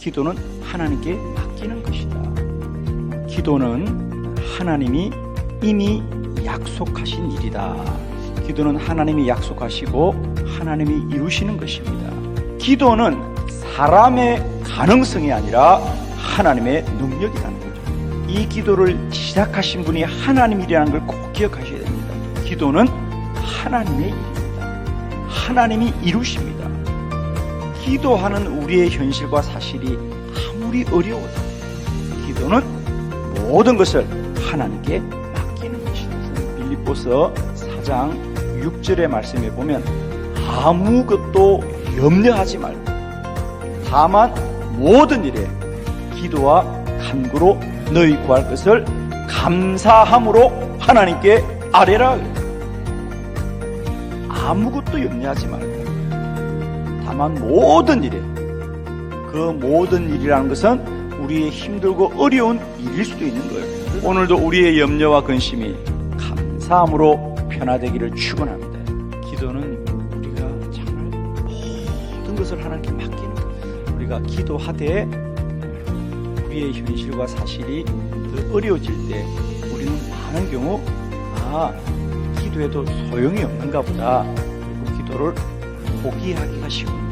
기도는 하나님께 맡기는 것이다. 기도는 하나님이 이미 약속하신 일이다. 기도는 하나님이 약속하시고 하나님이 이루시는 것입니다. 기도는 사람의 가능성이 아니라 하나님의 능력이라는 거죠. 이 기도를 시작하신 분이 하나님이라는 걸 꼭 기억하셔야 됩니다. 기도는 하나님의 일입니다. 하나님이 이루십니다. 기도하는 우리의 현실과 사실이 아무리 어려워도 기도는 모든 것을 하나님께 맡기는 것이다. 빌립보서 4장 6절의 말씀에 보면 아무것도 염려하지 말고 다만 모든 일에 기도와 간구로 너희 구할 것을 감사함으로 하나님께 아뢰라. 아무것도 염려하지 말고 다만 모든 일에 그 모든 일이라는 것은 우리의 힘들고 어려운 일일 수도 있는 거예요. 오늘도 우리의 염려와 근심이 감사함으로 변화되기를 축원합니다. 기도는 우리가 정말 모든 것을 하나님께 맡기는 거예요. 우리가 기도하되 우리의 현실과 사실이 더 어려워질 때 우리는 많은 경우 아 기도해도 소용이 없는가 보다 그리고 기도를 포기하기가 쉬운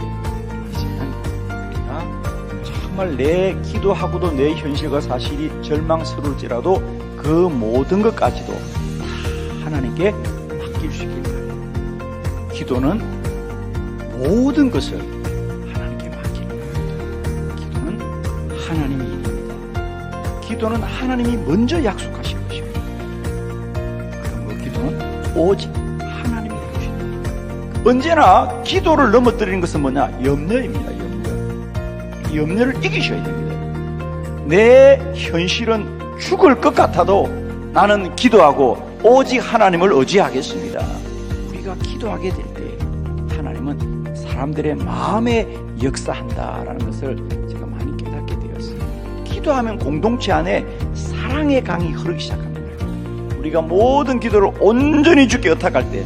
정말 내 기도하고도 내 현실과 사실이 절망스러울지라도 그 모든 것까지도 다 하나님께 맡길 수 있길 바랍니다. 기도는 모든 것을 하나님께 맡기는 겁니다. 기도는 하나님의 일입니다. 기도는 하나님이 먼저 약속하신 것입니다. 그러므로 기도는 오직 하나님이 이루신다. 언제나 기도를 넘어뜨리는 것은 뭐냐? 염려입니다. 염려. 염려를 이기셔야 됩니다. 내 현실은 죽을 것 같아도 나는 기도하고 오직 하나님을 의지하겠습니다. 우리가 기도하게 될 때 하나님은 사람들의 마음에 역사한다라는 것을 제가 많이 깨닫게 되었어요. 기도하면 공동체 안에 사랑의 강이 흐르기 시작합니다. 우리가 모든 기도를 온전히 주께 의탁할 때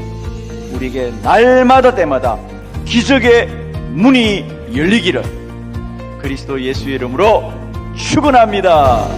우리에게 날마다 때마다 기적의 문이 열리기를 그리스도 예수의 이름으로 축원합니다.